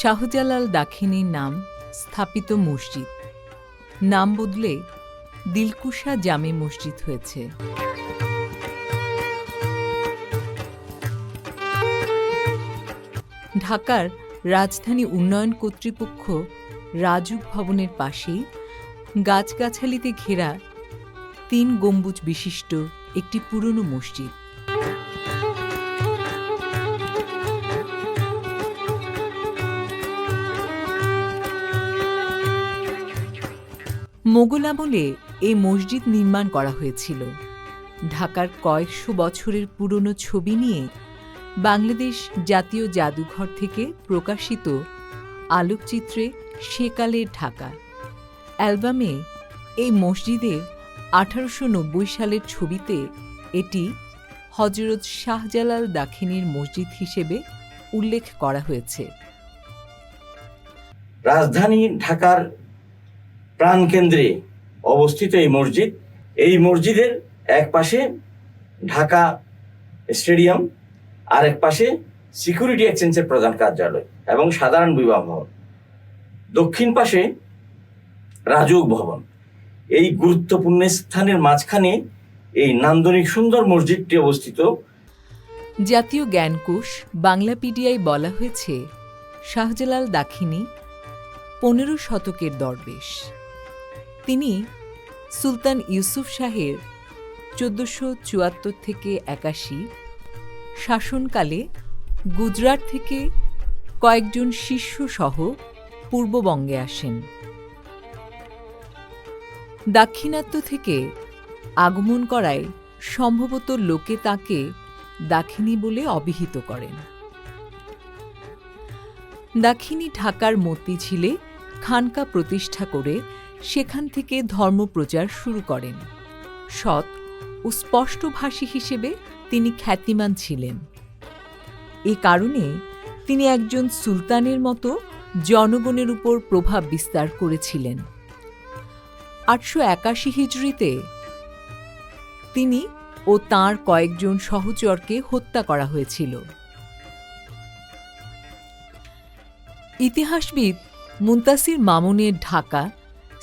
শাহজালাল দাখিনীর নাম স্থাপিত মসজিদ। নাম বদলে দিলকুশা জামে মসজিদ হয়েছে। ঢাকার রাজধানী উন্নয়ন কর্তৃপক্ষ রাজুক ভবনের পাশেই গাছগাছালিতে ঘেরা তিন গম্বুজ বিশিষ্ট একটি পুরনো মসজিদ। মোগল আমলে এই মসজিদ নির্মাণ করা হয়েছিল। ঢাকার কয়েকশো বছরের পুরনো ছবি নিয়ে বাংলাদেশ জাতীয় জাদুঘর থেকে প্রকাশিত আলোকচিত্রে সেকালের ঢাকা। অ্যালবামে এই মসজিদের আঠারোশো নব্বই সালের ছবিতে এটি হজরত শাহজালাল দাখিনীর মসজিদ হিসেবে উল্লেখ করা হয়েছে। রাজধানী ঢাকার প্রাণকেন্দ্রে অবস্থিত এই মসজিদ। এই মসজিদের এক পাশে ঢাকা স্টেডিয়াম আর এক পাশে সিকিউরিটি এক্সচেঞ্জের প্রধান কার্যালয় এবং সাধারণ বিবাহ ভবন। দক্ষিণ পাশে রাজুক ভবন। এই গুরুত্বপূর্ণ স্থানের মাঝখানে এই নান্দনিক সুন্দর মসজিদটি অবস্থিত। জাতীয় জ্ঞানকোষ বাংলাপিডিয়ায় বলা হয়েছে শাহজালাল দাখিনী, পনেরো শতকের দরবেশ। তিনি সুলতান ইউসুফ শাহের চোদ্দশো চুয়াত্তর থেকে একাশি শাসনকালে গুজরাট থেকে কয়েকজন শিষ্য সহ পূর্ববঙ্গে আসেন। দাক্ষিণাত্য থেকে আগমন করায় সম্ভবত লোকে তাকে দাক্ষিণী বলে অভিহিত করেন। দাক্ষিণী ঢাকার মতিঝিলে খানকা প্রতিষ্ঠা করে সেখান থেকে ধর্মপ্রচার শুরু করেন। সৎ ও স্পষ্টভাষী হিসেবে তিনি খ্যাতিমান ছিলেন। এ কারণে তিনি একজন সুলতানের মতো জনগণের উপর প্রভাব বিস্তার করেছিলেন। আটশো একাশি হিজড়িতে তিনি ও তাঁর কয়েকজন সহচরকে হত্যা করা হয়েছিল। ইতিহাসবিদ মুন্তাসির মামুনের ঢাকা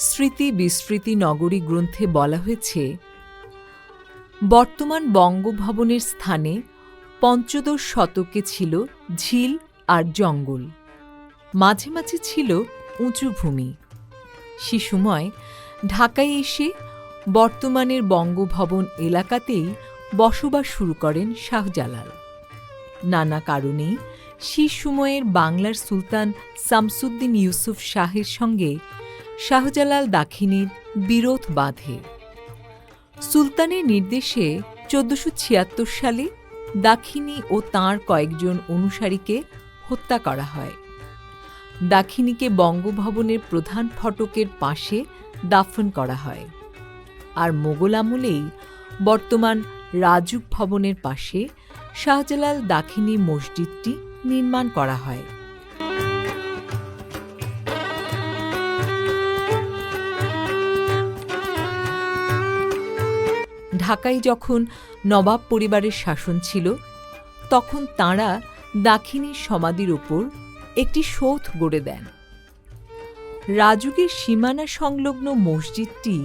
স্মৃতি বিস্মৃতি নগরী গ্রন্থে বলা হয়েছে, বর্তমান বঙ্গভবনের স্থানে পঞ্চদশ শতকে ছিল ঝিল আর জঙ্গল। মাঝে মাঝে ছিল উঁচু ভূমি। সে সময় ঢাকায় এসে বর্তমানের বঙ্গভবন এলাকাতেই বসবাস শুরু করেন শাহজালাল। নানা কারণে সে সময়ের বাংলার সুলতান শামসুদ্দিন ইউসুফ শাহের সঙ্গে শাহজালাল দাখিনীর বিরোধ বাঁধে। সুলতানের নির্দেশে চোদ্দশো ছিয়াত্তর সালে দাখিনী ও তাঁর কয়েকজন অনুসারীকে হত্যা করা হয়। দাখিনীকে বঙ্গভবনের প্রধান ফটকের পাশে দাফন করা হয়। আর মোগল আমলেই বর্তমান রাজুক ভবনের পাশে শাহজালাল দাখিনী মসজিদটি নির্মাণ করা হয়। ঢাকায় যখন নবাব পরিবারের শাসন ছিল, তখন তাঁরা দাখিনীর সমাধির ওপর একটি সৌধ গড়ে দেন। রাজুকের সীমানা সংলগ্ন মসজিদটি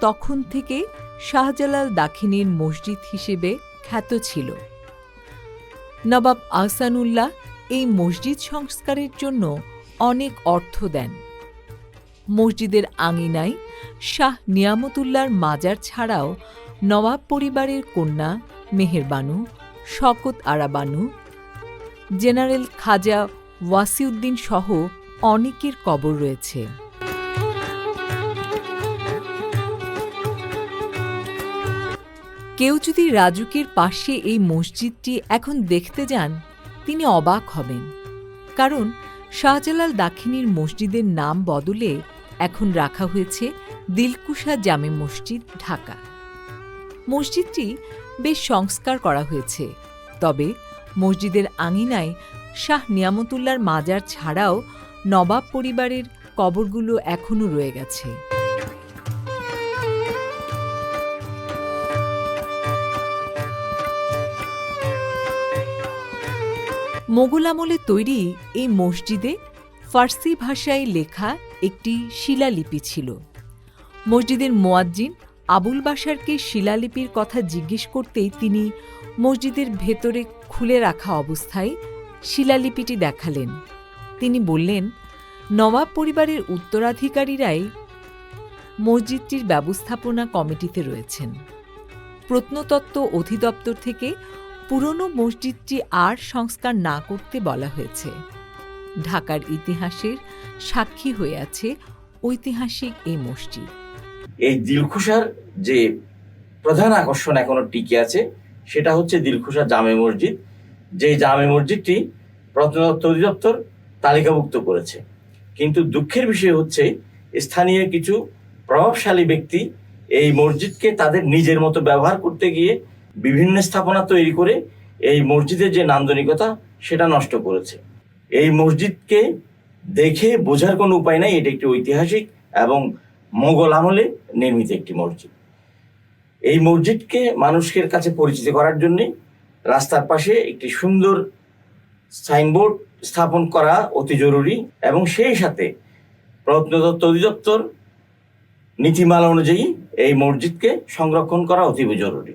তখন থেকে শাহজালাল দাখিনীর মসজিদ হিসেবে খ্যাত ছিল। নবাব আহসানুল্লাহ এই মসজিদ সংস্কারের জন্য অনেক অর্থ দেন। মসজিদের আঙিনায় শাহ নিয়ামতুল্লাহর মাজার ছাড়াও নবাব পরিবারের কন্যা মেহেরবানু শকত আরাবানু, জেনারেল খাজা ওয়াসিউদ্দিন সহ অনেকের কবর রয়েছে। কেউ যদি রাজুকের পাশে এই মসজিদটি এখন দেখতে যান, তিনি অবাক হবেন। কারণ শাহজালাল দাখিনীর মসজিদের নাম বদলে এখন রাখা হয়েছে দিলকুশা জামে মসজিদ, ঢাকা। মসজিদটি বেশ সংস্কার করা হয়েছে। তবে মসজিদের আঙিনায় শাহ নিয়ামতুল্লার মাজার ছাড়াও নবাব পরিবারের কবরগুলো এখনও রয়ে গেছে। মোগল আমলে তৈরি এই মসজিদে ফার্সি ভাষায় লেখা একটি শিলালিপি ছিল। মসজিদের মোয়াজ্জিন আবুল বাশারকে শিলালিপির কথা জিজ্ঞেস করতেই তিনি মসজিদের ভেতরে খুলে রাখা অবস্থায় শিলালিপিটি দেখালেন। তিনি বললেন নবাব পরিবারের উত্তরাধিকারীরাই মসজিদটির ব্যবস্থাপনা কমিটিতে রয়েছেন। প্রত্নতত্ত্ব অধিদপ্তর থেকে পুরনো মসজিদটি আর সংস্কার না করতে বলা হয়েছে। ঢাকার ইতিহাসের সাক্ষী হয়ে আছে ঐতিহাসিক এই মসজিদ। এই দিলখুশার যে প্রধান আকর্ষণ এখনও টিকে আছে, সেটা হচ্ছে দিলখুশা জামে মসজিদ। যে জামে মসজিদটি প্রত্নতত্ত্ব অধিদপ্তর তালিকাভুক্ত করেছে। কিন্তু দুঃখের বিষয় হচ্ছে, স্থানীয় কিছু প্রভাবশালী ব্যক্তি এই মসজিদকে তাদের নিজের মতো ব্যবহার করতে গিয়ে বিভিন্ন স্থাপনা তৈরি করে এই মসজিদের যে নান্দনিকতা, সেটা নষ্ট করেছে। এই মসজিদকে দেখে বোঝার কোনো উপায় নাই, এটা একটি ঐতিহাসিক এবং মোগল আমলে নির্মিত একটি মসজিদ। এই মসজিদকে মানুষের কাছে পরিচিত করার জন্য রাস্তার পাশে একটি সুন্দর সাইনবোর্ড স্থাপন করা অতি জরুরি এবং সেই সাথে প্রত্নতত্ত্ব অধিদপ্তর নীতিমালা অনুযায়ী এই মসজিদকে সংরক্ষণ করা অতীব জরুরি।